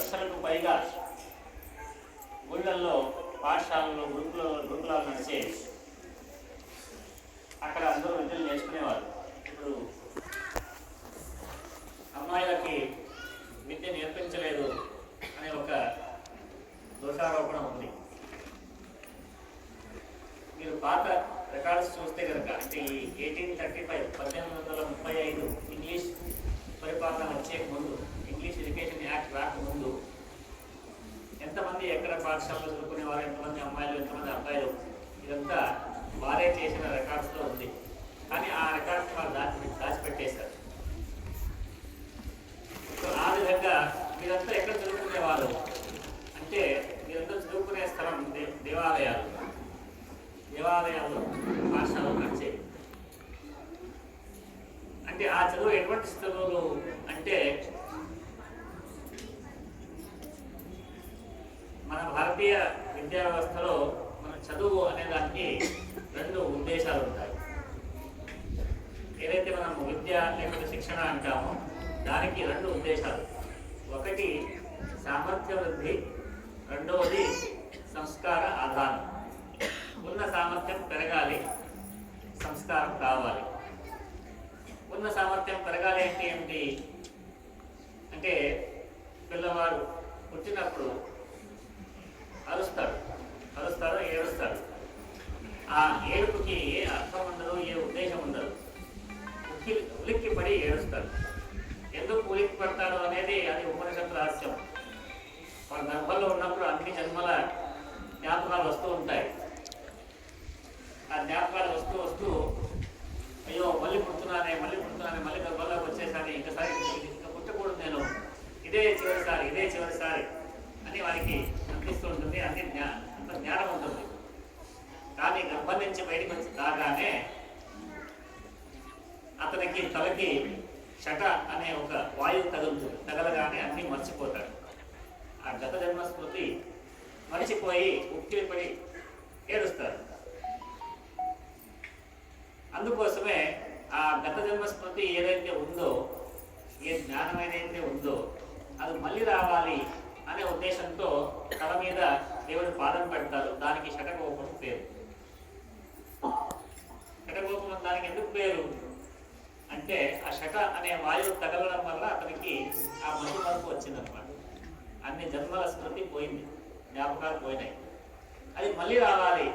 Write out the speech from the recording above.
లక్షలకు పైగా ఊళ్ళల్లో పాఠశాలలో గురుకుల గురుకులాలు నడిచే అక్కడ అందరూ విద్యలు నేర్చుకునేవారు. ఇప్పుడు అమ్మాయిలకి విద్య నేర్పించలేదు అనే ఒక దోషారోపణ ఉంది. మీరు పాత రికార్డ్స్ చూస్తే కనుక అంటే ఈ ఎయిటీన్ థర్టీ ఫైవ్ పద్దెనిమిది వందల ముప్పై ఐదు ఇంగ్లీష్ పరిపాలన వచ్చే ముందు ఎడ్యుకేషన్ యాక్ట్ రాకముందు ఎంతమంది ఎక్కడ పాఠశాలలో చదువుకునేవారు ఎంతమంది అమ్మాయిలు ఎంతమంది అబ్బాయిలు ఇదంతా వారే చేసిన రికార్డ్స్లో ఉంది. కానీ ఆ రికార్డ్స్ వాళ్ళు దాచి దాచిపెట్టేశారు. సో ఆ విధంగా మీరంతా ఎక్కడ చదువుకునేవారు అంటే మీరంతా చదువుకునే స్థలం దేవాలయాలు దేవాలయాలు. దేవాలయాల్లో పాఠశాలలు నడిచేవి అంటే ఆ చదువు ఎటువంటి చదువులు అంటే మన భారతీయ విద్యా వ్యవస్థలో మన చదువు అనే దానికి రెండు ఉద్దేశాలు ఉంటాయి. ఏదైతే మనం విద్య లేకపోతే శిక్షణ అంటామో దానికి రెండు ఉద్దేశాలు. ఒకటి సామర్థ్య వృద్ధి రెండవది సంస్కార ఆధారం ఉన్న సామర్థ్యం పెరగాలి సంస్కారం కావాలి ఉన్న సామర్థ్యం పెరగాలి అంటే ఏమిటి? పడి ఏడుస్తాడు ఎందుకు ఉలిక్కి పడతాడు అనేది అది ఉపనిషత్తు రహస్యం. మన గర్భంలో ఉన్నప్పుడు అన్ని జన్మల జ్ఞాపకాలు వస్తూ ఉంటాయి. ఆ జ్ఞాపకాలు వస్తూ వస్తూ అయ్యో మళ్ళీ పుడుతున్నానే మళ్ళీ పుడుతున్నానే మళ్ళీ గర్భంలోకి వచ్చేసారి ఇంకసారి ఇంకా పుట్టకూడదు నేను. ఇదే చివరిసారి ఇదే చివరిసారి అని వారికి అనిపిస్తూ ఉంటుంది. అన్ని జ్ఞా అంత జ్ఞానం ఉంటుంది. కానీ గర్భం నుంచి బయటకు వచ్చి రాగానే అతనికి తలకి షట అనే ఒక వాయువు తగులుతుంది తగలగానే అన్ని మర్చిపోతాడు. ఆ గత జన్మ స్మృతి మర్చిపోయి ఉక్కిరిపడి అందుకోసమే ఆ గత జన్మ స్మృతి ఏదైతే ఉందో ఏ జ్ఞానం ఏదైతే ఉందో అది మళ్ళీ రావాలి అనే ఉద్దేశంతో తల మీద దేవుడు పాదం పెడతారు దాని షటకోపం పేరు షటకోపం దానికి ఎందుకు పేరు అంటే ఆ షట అనే వాయువు తగలడం వల్ల అతనికి ఆ మంచి మరుపు వచ్చిందనమాట అన్ని జన్మల స్మృతి పోయింది. జ్ఞాపకాలు పోయినాయి. అది మళ్ళీ రావాలి.